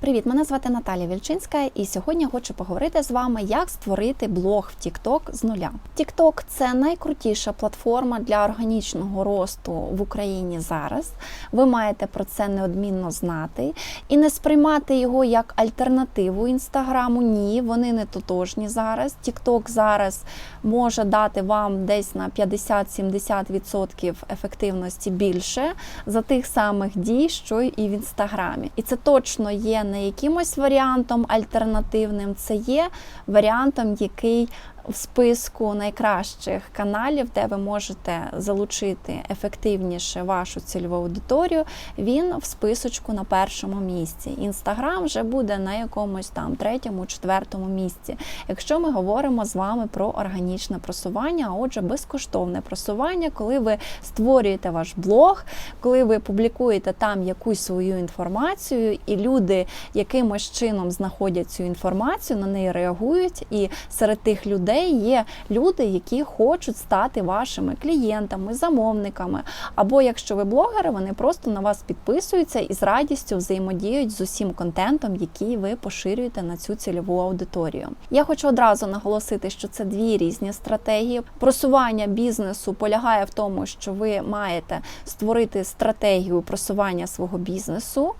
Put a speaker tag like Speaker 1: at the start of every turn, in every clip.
Speaker 1: Привіт, мене звати Наталія Вільчинська, і сьогодні я хочу поговорити з вами, як створити блог в TikTok з нуля. TikTok – це найкрутіша платформа для органічного росту в Україні зараз. Ви маєте про це неодмінно знати і не сприймати його як альтернативу інстаграму. Ні, вони не тотожні зараз. TikTok зараз може дати вам десь на 50-70% ефективності більше за тих самих дій, що і в інстаграмі. І це точно є не якимось варіантом альтернативним, це є варіантом, який в списку найкращих каналів, де ви можете залучити ефективніше вашу цільову аудиторію, він в списочку на першому місці. Інстаграм вже буде на якомусь там третьому, четвертому місці. Якщо ми говоримо з вами про органічне просування, а отже, безкоштовне просування, коли ви створюєте ваш блог, коли ви публікуєте там якусь свою інформацію, і люди якимось чином знаходять цю інформацію, на неї реагують, і серед тих людей є люди, які хочуть стати вашими клієнтами, замовниками. Або якщо ви блогери, вони просто на вас підписуються і з радістю взаємодіють з усім контентом, який ви поширюєте на цю цільову аудиторію. Я хочу одразу наголосити, що це дві різні стратегії. Просування бізнесу полягає в тому, що ви маєте створити стратегію просування свого бізнесу.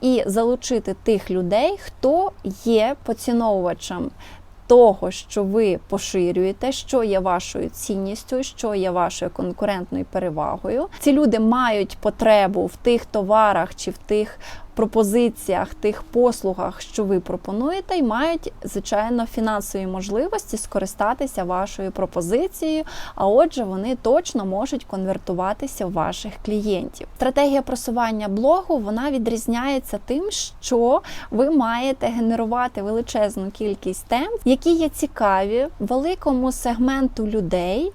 Speaker 1: І залучити тих людей, хто є поціновувачем того, що ви поширюєте, що є вашою цінністю, що є вашою конкурентною перевагою. Ці люди мають потребу в тих товарах чи в тих пропозиціях, тих послугах, що ви пропонуєте, і мають, звичайно, фінансові можливості скористатися вашою пропозицією. А отже, вони точно можуть конвертуватися в ваших клієнтів. Стратегія просування блогу вона відрізняється тим, що ви маєте генерувати величезну кількість тем, які є цікаві великому сегменту людей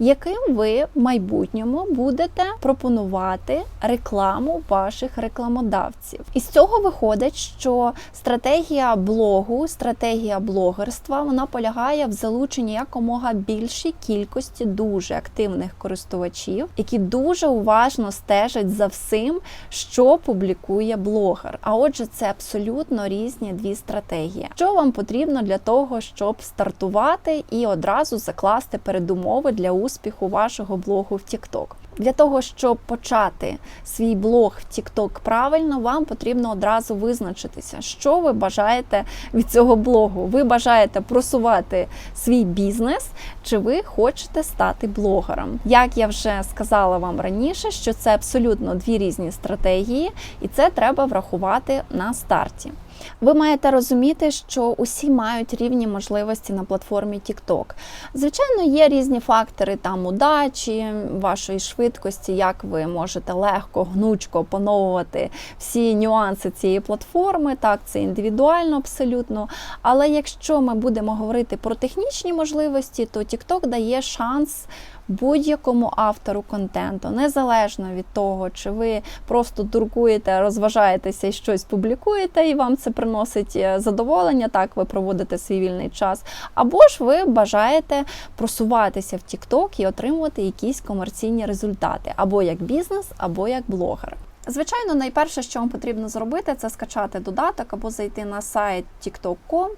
Speaker 1: яким ви в майбутньому будете пропонувати рекламу ваших рекламодавців. І з цього виходить, що стратегія блогу, стратегія блогерства вона полягає в залученні якомога більшій кількості дуже активних користувачів, які дуже уважно стежать за всім, що публікує блогер. А отже, це абсолютно різні дві стратегії. Що вам потрібно для того, щоб стартувати і одразу закласти передумови для успіху успіху вашого блогу в TikTok. Для того, щоб почати свій блог в TikTok правильно, вам потрібно одразу визначитися, що ви бажаєте від цього блогу. Ви бажаєте просувати свій бізнес, чи ви хочете стати блогером. Як я вже сказала вам раніше, що це абсолютно дві різні стратегії, і це треба врахувати на старті. Ви маєте розуміти, що усі мають рівні можливості на платформі TikTok. Звичайно, є різні фактори там удачі, вашої швидкості, як ви можете легко, гнучко опановувати всі нюанси цієї платформи. Так, це індивідуально абсолютно. Але якщо ми будемо говорити про технічні можливості, то TikTok дає шанс будь-якому автору контенту, незалежно від того, чи ви просто дуркуєте, розважаєтеся і щось публікуєте, і вам це приносить е, задоволення, так ви проводите свій вільний час. Або ж ви бажаєте просуватися в TikTok і отримувати якісь комерційні результати, або як бізнес, або як блогер. Звичайно, найперше, що вам потрібно зробити, це скачати додаток або зайти на сайт TikTok.com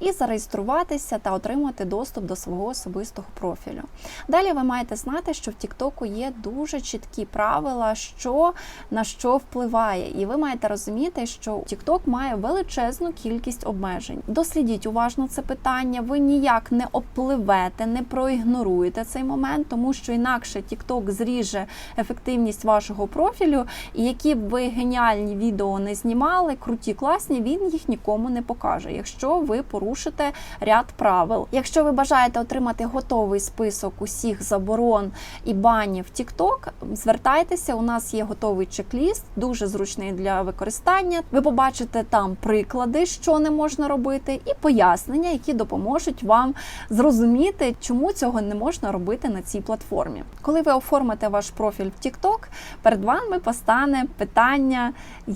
Speaker 1: і зареєструватися та отримати доступ до свого особистого профілю. Далі ви маєте знати, що в TikTok є дуже чіткі правила, що на що впливає, і ви маєте розуміти, що TikTok має величезну кількість обмежень. Дослідіть уважно це питання, ви ніяк не опливете, не проігноруєте цей момент, тому що інакше TikTok зріже ефективність вашого профілю. і які б ви геніальні відео не знімали, круті, класні, він їх нікому не покаже, якщо ви порушите ряд правил. Якщо ви бажаєте отримати готовий список усіх заборон і банів TikTok, звертайтеся, у нас є готовий чек-ліст, дуже зручний для використання. Ви побачите там приклади, що не можна робити, і пояснення, які допоможуть вам зрозуміти, чому цього не можна робити на цій платформі. Коли ви оформите ваш профіль в TikTok, перед вами постане питання,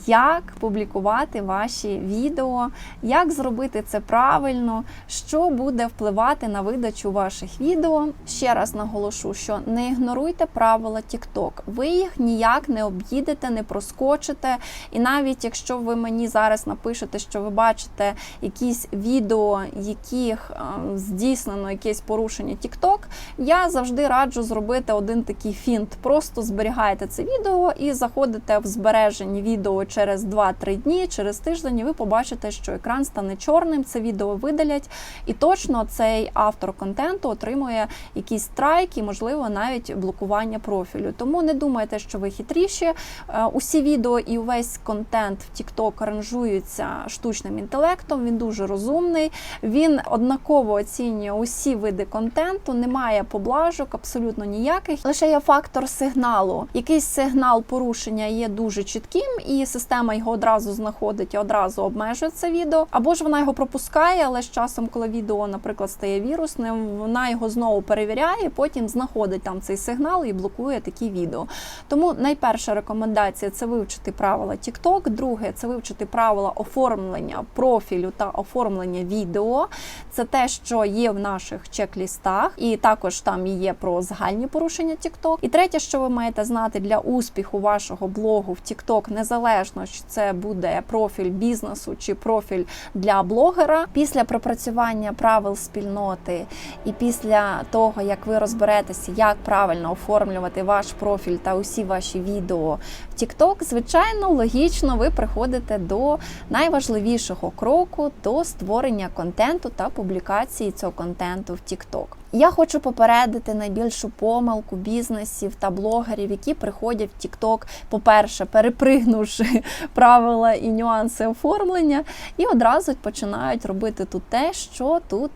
Speaker 1: як публікувати ваші відео, як зробити це правильно, що буде впливати на видачу ваших відео. Ще раз наголошу, що не ігноруйте правила TikTok. Ви їх ніяк не об'їдете, не проскочите. І навіть якщо ви мені зараз напишете, що ви бачите якісь відео, яких е, здійснено якесь порушення TikTok, я завжди раджу зробити один такий фінт. Просто зберігайте це відео і заходите в збережені відео через 2-3 дні, через тиждень, ви побачите, що екран стане чорним, це відео видалять, і точно цей автор контенту отримує якісь страйк і, можливо, навіть блокування профілю. Тому не думайте, що ви хитріші. Е, Усі відео і увесь контент в TikTok аранжуються штучним інтелектом. Він дуже розумний. Він однаково оцінює усі види контенту, немає поблажок, абсолютно ніяких. Лише є фактор сигналу. Якийсь сигнал порушення є дуже чітким, і система його одразу знаходить і одразу обмежує це відео. Або ж вона його пропускає, але з часом, коли відео, наприклад, стає вірусним, вона його знову перевіряє, потім знаходить там цей сигнал і блокує такі відео. Тому найперша рекомендація це вивчити правила TikTok. Друге це вивчити правила оформлення профілю та оформлення відео. Це те, що є в наших чек-лістах, і також там є про загальні порушення TikTok. І третє, що ви маєте знати для успіху вашого блогу в TikTok, незалежно чи це буде профіль бізнесу чи профіль для блогера. Після пропрацювання правил спільноти і після того, як ви розберетеся, як правильно оформлювати ваш профіль та усі ваші відео TikTok, звичайно, логічно, ви приходите до найважливішого кроку до створення контенту та публікації цього контенту в TikTok. Я хочу попередити найбільшу помилку бізнесів та блогерів, які приходять в TikTok, по-перше, перепригнувши правила і нюанси оформлення, і одразу починають робити тут те, що тут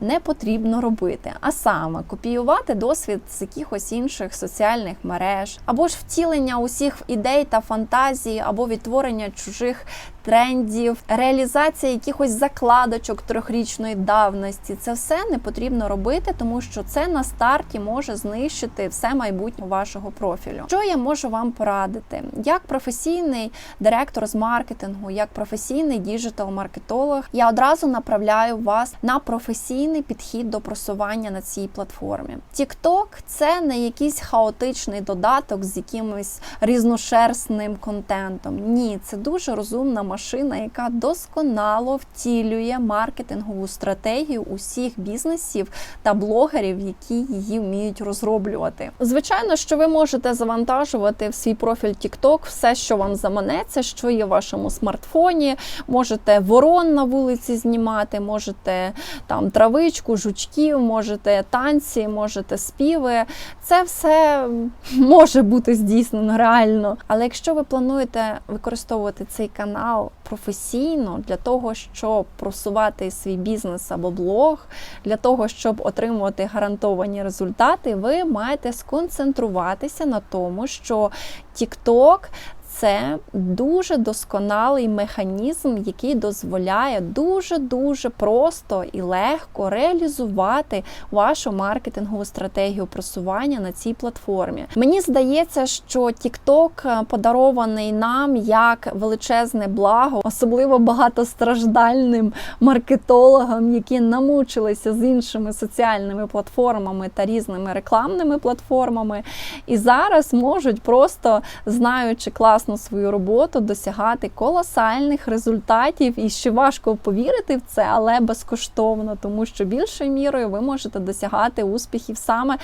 Speaker 1: не потрібно робити, а саме копіювати досвід з якихось інших соціальних мереж, або ж втілення усіх ідей та фантазій, або відтворення чужих трендів, реалізація якихось закладочок трьохрічної давності. Це все не потрібно робити, тому що це на старті може знищити все майбутнє вашого профілю. Що я можу вам порадити? Як професійний директор з маркетингу, як професійний діджитал-маркетолог, я одразу направляю вас на професійний підхід до просування на цій платформі. TikTok – це не якийсь хаотичний додаток з якимось різношерстним контентом. Ні, це дуже розумна машина, яка досконало втілює маркетингову стратегію усіх бізнесів та блогерів, які її вміють розроблювати. Звичайно, що ви можете завантажувати в свій профіль TikTok все, що вам заманеться, що є в вашому смартфоні. Можете ворон на вулиці знімати, можете там травичку, жучків, можете танці, можете співи. Це все може бути здійснено реально. Але якщо ви плануєте використовувати цей канал професійно для того, щоб просувати свій бізнес або блог, для того, щоб отримувати гарантовані результати, ви маєте сконцентруватися на тому, що TikTok це дуже досконалий механізм, який дозволяє дуже-дуже просто і легко реалізувати вашу маркетингову стратегію просування на цій платформі. Мені здається, що TikTok подарований нам як величезне благо, особливо багатостраждальним маркетологам, які намучилися з іншими соціальними платформами та різними рекламними платформами, і зараз можуть просто знаючи класно свою роботу, досягати колосальних результатів. І ще важко повірити в це, але безкоштовно, тому що більшою мірою ви можете досягати успіхів саме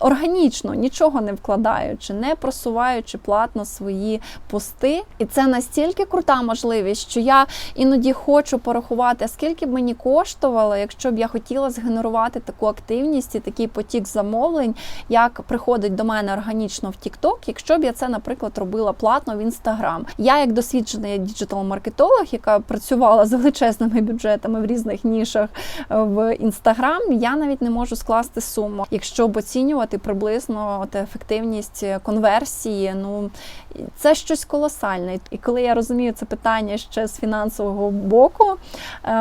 Speaker 1: органічно, нічого не вкладаючи, не просуваючи платно свої пости. І це настільки крута можливість, що я іноді хочу порахувати, скільки б мені коштувало, якщо б я хотіла згенерувати таку активність і такий потік замовлень, як приходить до мене органічно в TikTok, якщо б я це, наприклад, робила платно в Instagram. Я, як досвідчений діджитал-маркетолог, яка працювала з величезними бюджетами в різних нішах в Instagram, я навіть не можу скласти суму, якщо б оцінювати приблизно от, ефективність конверсії. Ну це щось колосальне. І коли я розумію це питання ще з фінансового боку,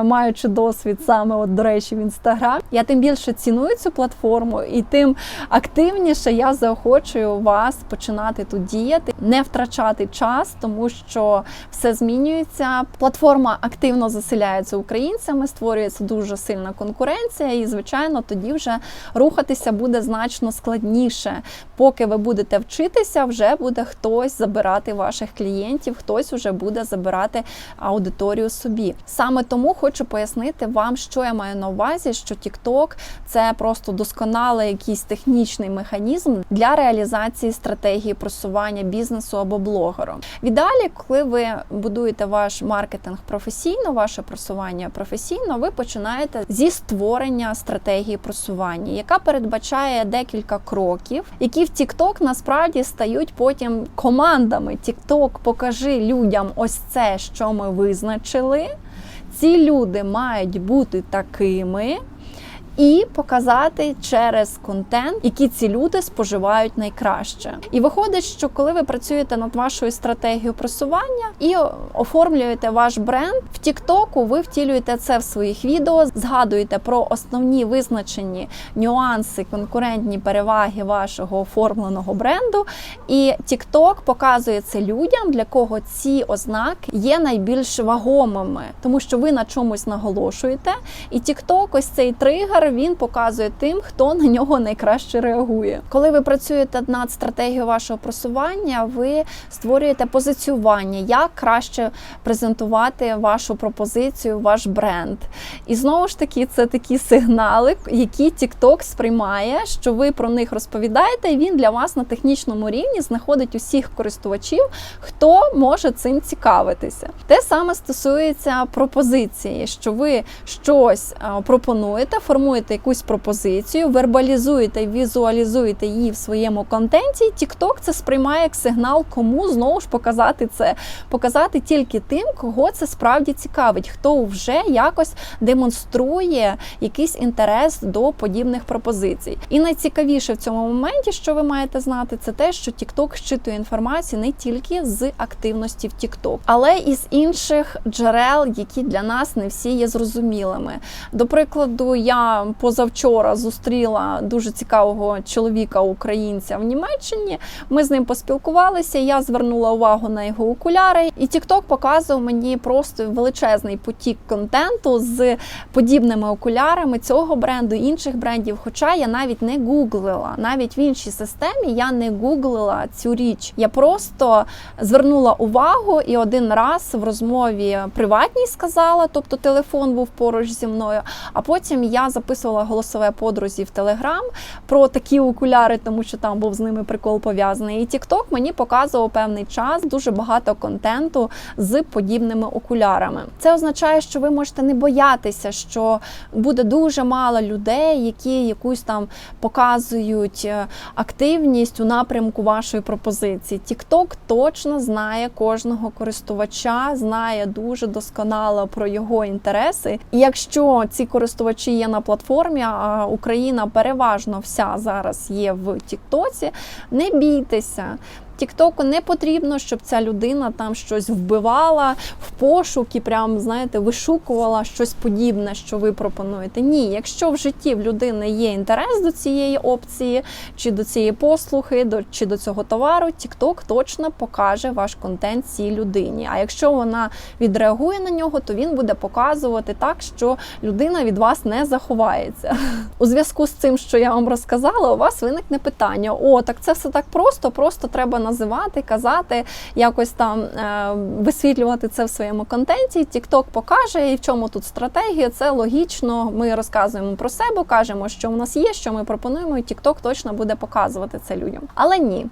Speaker 1: маючи досвід саме, от, до речі, в Instagram, Я тим більше ціную цю платформу, і тим активніше я заохочую вас починати тут діяти, не втрачати час, тому що все змінюється. Платформа активно заселяється українцями, створюється дуже сильна конкуренція, і звичайно, тоді вже рухатися буде значно складніше. Поки ви будете вчитися, вже буде хтось забирати ваших клієнтів, хтось вже буде забирати аудиторію собі. Саме тому хочу пояснити вам, що я маю на увазі, що TikTok – це просто досконалий якийсь технічний механізм для реалізації стратегії просування бізнесу або блогеру. В ідеалі, коли ви будуєте ваш маркетинг професійно, ваше просування професійно, ви починаєте зі створення стратегії просування, яка передбачає декілька кроків, які в TikTok насправді стають потім командами. TikTok, покажи людям ось це, що ми визначили. Ці люди мають бути такими. І показати через контент, який ці люди споживають найкраще. І виходить, що коли ви працюєте над вашою стратегією просування і оформлюєте ваш бренд в Тіктоку, ви втілюєте це в своїх відео, згадуєте про основні визначені нюанси, конкурентні переваги вашого оформленого бренду. І TikTok показує це людям, для кого ці ознаки є найбільш вагомими, тому що ви на чомусь наголошуєте, і TikTok ось цей тригер він показує тим, хто на нього найкраще реагує. Коли ви працюєте над стратегією вашого просування, ви створюєте позиціювання, як краще презентувати вашу пропозицію, ваш бренд. І знову ж таки, це такі сигнали, які TikTok сприймає, що ви про них розповідаєте, і він для вас на технічному рівні знаходить усіх користувачів, хто може цим цікавитися. Те саме стосується пропозиції, що ви щось пропонуєте, формуєте якусь пропозицію, вербалізуєте візуалізуєте її в своєму контенті. TikTok це сприймає як сигнал, кому знову ж показати це, показати тільки тим, кого це справді цікавить, хто вже якось демонструє якийсь інтерес до подібних пропозицій. І найцікавіше в цьому моменті, що ви маєте знати, це те, що TikTok щитує інформацію не тільки з активності в TikTok, але і з інших джерел, які для нас не всі є зрозумілими. До прикладу, я позавчора зустріла дуже цікавого чоловіка українця в Німеччині. Ми з ним поспілкувалися. Я звернула увагу на його окуляри, і TikTok показував мені просто величезний потік контенту з подібними окулярами цього бренду, інших брендів. Хоча я навіть не гуглила, навіть в іншій системі я не гуглила цю річ. Я просто звернула увагу і один раз в розмові приватній сказала, тобто телефон був поруч зі мною. А потім я записувала голосове подрузі в Телеграм про такі окуляри, тому що там був з ними прикол пов'язаний. І TikTok мені показував певний час дуже багато контенту з подібними окулярами. Це означає, що ви можете не боятися, що буде дуже мало людей, які якусь там показують е, активність у напрямку вашої пропозиції. TikTok точно знає кожного користувача, знає дуже досконало про його інтереси. І якщо ці користувачі є на платформі, а Україна переважно вся зараз є в Тіктоці, не бійтеся. Тіктоку не потрібно, щоб ця людина там щось вбивала в пошук і прям, знаєте, вишукувала щось подібне, що ви пропонуєте. Ні, якщо в житті в людини є інтерес до цієї опції, чи до цієї послуги, до чи до цього товару, Тікток точно покаже ваш контент цій людині. А якщо вона відреагує на нього, то він буде показувати так, що людина від вас не заховається. У зв'язку з цим, що я вам розказала, у вас виникне питання: о, так це все так просто, просто треба називати, казати, якось там е, висвітлювати це в своєму контенті. TikTok покаже, і в чому тут стратегія. Це логічно. Ми розказуємо про себе, кажемо, що в нас є, що ми пропонуємо, і TikTok точно буде показувати це людям. Але ні,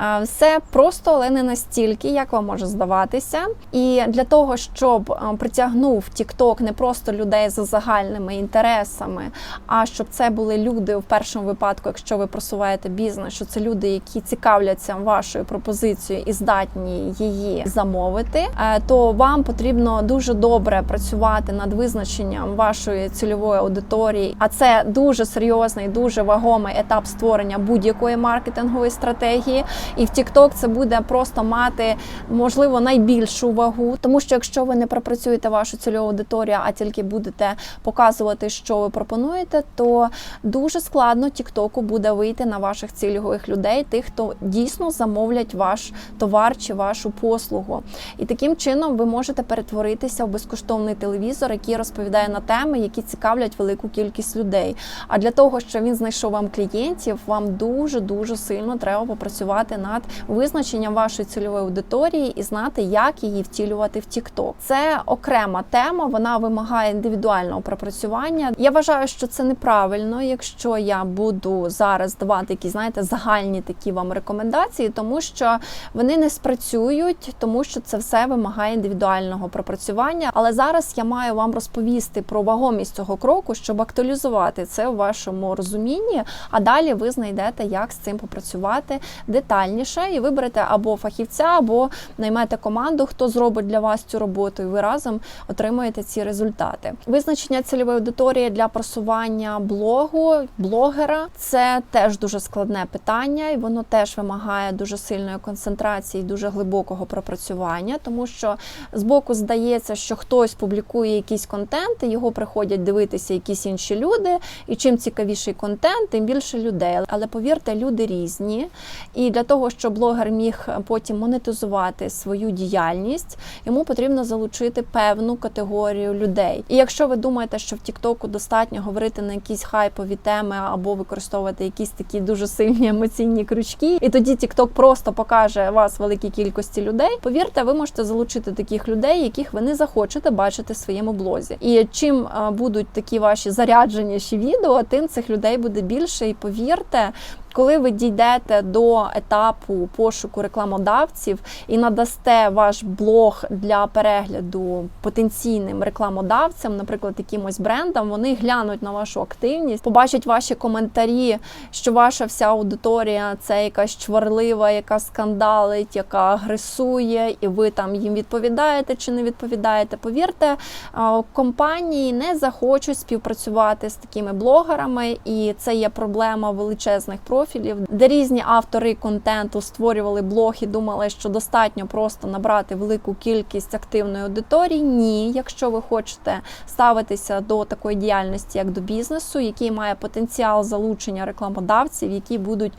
Speaker 1: е, все просто, але не настільки, як вам може здаватися. І для того, щоб е, притягнув TikTok не просто людей за загальними інтересами, а щоб це були люди в першому випадку, якщо ви просуваєте бізнес, що це люди, які цікавляться вашою вашою пропозицією і здатні її замовити, е, то вам потрібно дуже добре працювати над визначенням вашої цільової аудиторії. А це дуже серйозний, дуже вагомий етап створення будь-якої маркетингової стратегії. І в TikTok це буде просто мати можливо найбільшу вагу, тому що якщо ви не пропрацюєте вашу цільову аудиторію, а тільки будете показувати, що ви пропонуєте, то дуже складно TikTok буде вийти на ваших цільових людей, тих, хто дійсно замовлять ваш товар чи вашу послугу. І таким чином ви можете перетворитися в безкоштовний телевізор, який розповідає на теми, які цікавлять велику кількість людей. А для того, щоб він знайшов вам клієнтів, вам дуже дуже сильно треба попрацювати над визначенням вашої цільової аудиторії і знати, як її втілювати в TikTok. Це окрема тема, вона вимагає індивідуального пропрацювання. Я вважаю, що це неправильно, якщо я буду зараз давати якісь, знаєте, загальні такі вам рекомендації, тому що вони не спрацюють, тому що це все вимагає індивідуального пропрацювання. Але зараз я маю вам розповісти про вагомість цього кроку, щоб актуалізувати це у вашому розумінні. А далі ви знайдете, як з цим попрацювати детальніше, і виберете або фахівця, або наймете команду, хто зробить для вас цю роботу, і ви разом отримуєте ці результати. Визначення цільової аудиторії для просування блогу, блогера це теж дуже складне питання, і воно теж вимагає дуже сильної концентрації, дуже глибокого пропрацювання, тому що збоку здається, що хтось публікує якийсь контент, і його приходять дивитися якісь інші люди. І чим цікавіший контент, тим більше людей. Але повірте, люди різні. І для того, щоб блогер міг потім монетизувати свою діяльність, йому потрібно залучити певну категорію людей. І якщо ви думаєте, що в Тіктоку достатньо говорити на якісь хайпові теми або використовувати якісь такі дуже сильні емоційні крючки, і тоді Тікток просто покаже вас великій кількості людей. Повірте, ви можете залучити таких людей, яких ви не захочете бачити в своєму блозі. І чим е, будуть такі ваші зарядженіші відео, тим цих людей буде більше. І повірте, коли ви дійдете до етапу пошуку рекламодавців і надасте ваш блог для перегляду потенційним рекламодавцям, наприклад, якимось брендам, вони глянуть на вашу активність, побачать ваші коментарі, що ваша вся аудиторія це якась чварлива, яка скандалить, яка агресує, і ви там їм відповідаєте чи не відповідаєте. Повірте, компанії не захочуть співпрацювати з такими блогерами, і це є проблема величезних профілів, де різні автори контенту створювали блог і думали, що достатньо просто набрати велику кількість активної аудиторії. Ні, якщо ви хочете ставитися до такої діяльності, як до бізнесу, який має потенціал залучення рекламодавців, які будуть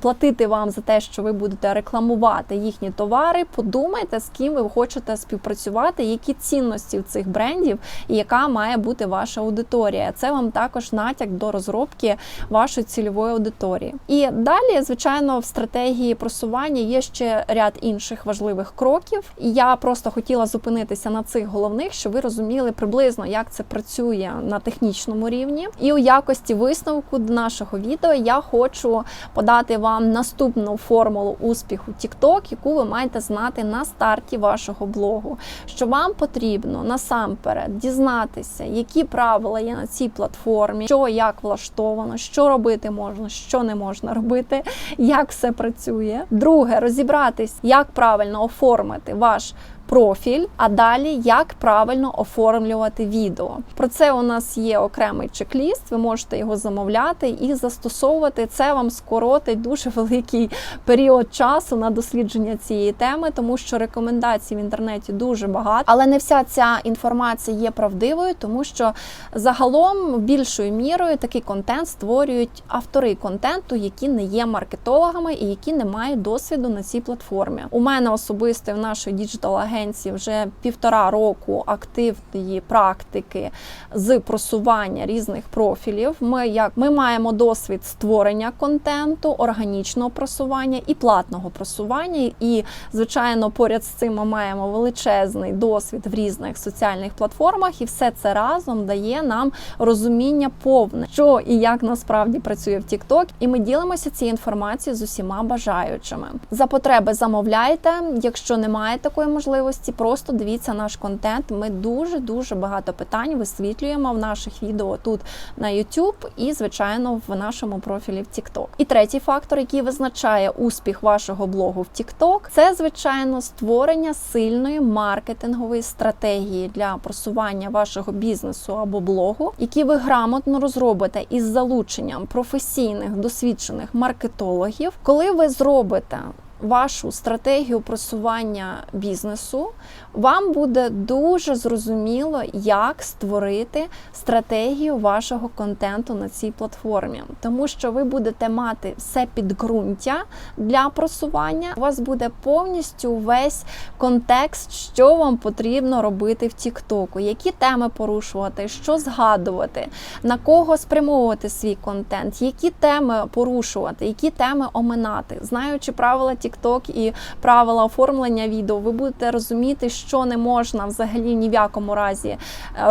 Speaker 1: платити вам за те, що ви будете рекламувати їхні товари. Подумайте, з ким ви хочете співпрацювати, які цінності в цих брендів і яка має бути ваша аудиторія. Це вам також натяк до розробки вашої цільової аудиторії. І далі, звичайно, в стратегії просування є ще ряд інших важливих кроків. І я просто хотіла зупинитися на цих головних, щоб ви розуміли приблизно, як це працює на технічному рівні. І у якості висновку до нашого відео я хочу подати вам наступну формулу успіху TikTok, яку ви маєте знати на старті вашого блогу. Що вам потрібно насамперед дізнатися, які правила є на цій платформі, що як влаштовано, що робити можна, що не можна робити, як все працює. Друге, розібратись, як правильно оформити ваш профіль, а далі як правильно оформлювати відео. Про це у нас є окремий чек-ліст, ви можете його замовляти і застосовувати. Це вам скоротить дуже великий період часу на дослідження цієї теми, тому що рекомендацій в інтернеті дуже багато, але не вся ця інформація є правдивою, тому що загалом більшою мірою такий контент створюють автори контенту, які не є маркетологами і які не мають досвіду на цій платформі. У мене особисто в нашої діджитал агенції вже півтора року активної практики з просування різних профілів. Ми як ми маємо досвід створення контенту, органічного просування і платного просування. І, звичайно, поряд з цим ми маємо величезний досвід в різних соціальних платформах, і все це разом дає нам розуміння повне, що і як насправді працює в TikTok. І ми ділимося цією інформацією з усіма бажаючими. За потреби замовляйте, якщо немає такої можливості можливості, просто дивіться наш контент. Ми дуже дуже багато питань висвітлюємо в наших відео тут на YouTube і, звичайно, в нашому профілі в TikTok. І третій фактор, який визначає успіх вашого блогу в TikTok, це звичайно створення сильної маркетингової стратегії для просування вашого бізнесу або блогу, які ви грамотно розробите із залученням професійних досвідчених маркетологів, коли ви зробите. Вашу стратегію просування бізнесу вам буде дуже зрозуміло, як створити стратегію вашого контенту на цій платформі, тому що ви будете мати все підґрунтя для просування. У вас буде повністю весь контекст, що вам потрібно робити в Тіктоку, які теми порушувати, що згадувати, на кого спрямовувати свій контент, які теми порушувати, які теми оминати, знаючи правила TikTok і правила оформлення відео, ви будете розуміти, що не можна взагалі ні в якому разі е,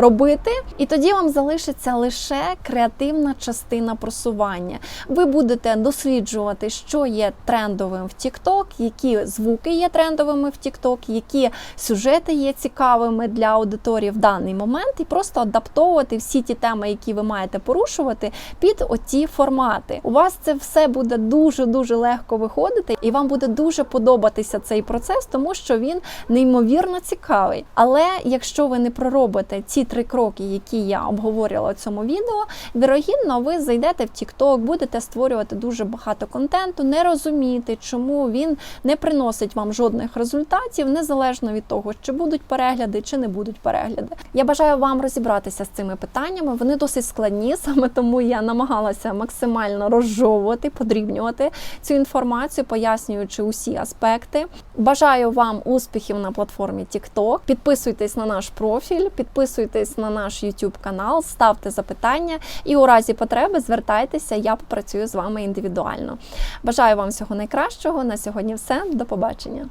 Speaker 1: робити, і тоді вам залишиться лише креативна частина просування. Ви будете досліджувати, що є трендовим в TikTok, які звуки є трендовими в TikTok, які сюжети є цікавими для аудиторії в даний момент, і просто адаптовувати всі ті теми, які ви маєте порушувати, під оті формати. У вас це все буде дуже дуже легко виходити, і вам буде дуже подобатися цей процес, тому що він неймовірно цікавий. Але якщо ви не проробите ці три кроки, які я обговорювала в цьому відео, вірогідно, ви зайдете в TikTok, будете створювати дуже багато контенту, не розуміти, чому він не приносить вам жодних результатів, незалежно від того, чи будуть перегляди, чи не будуть перегляди. Я бажаю вам розібратися з цими питаннями. Вони досить складні, саме тому я намагалася максимально розжовувати, подрібнювати цю інформацію, пояснюючи усі аспекти. Бажаю вам успіхів на платформі TikTok. Підписуйтесь на наш профіль, підписуйтесь на наш YouTube канал, ставте запитання і у разі потреби звертайтеся, я попрацюю з вами індивідуально. Бажаю вам всього найкращого. На сьогодні все. До побачення.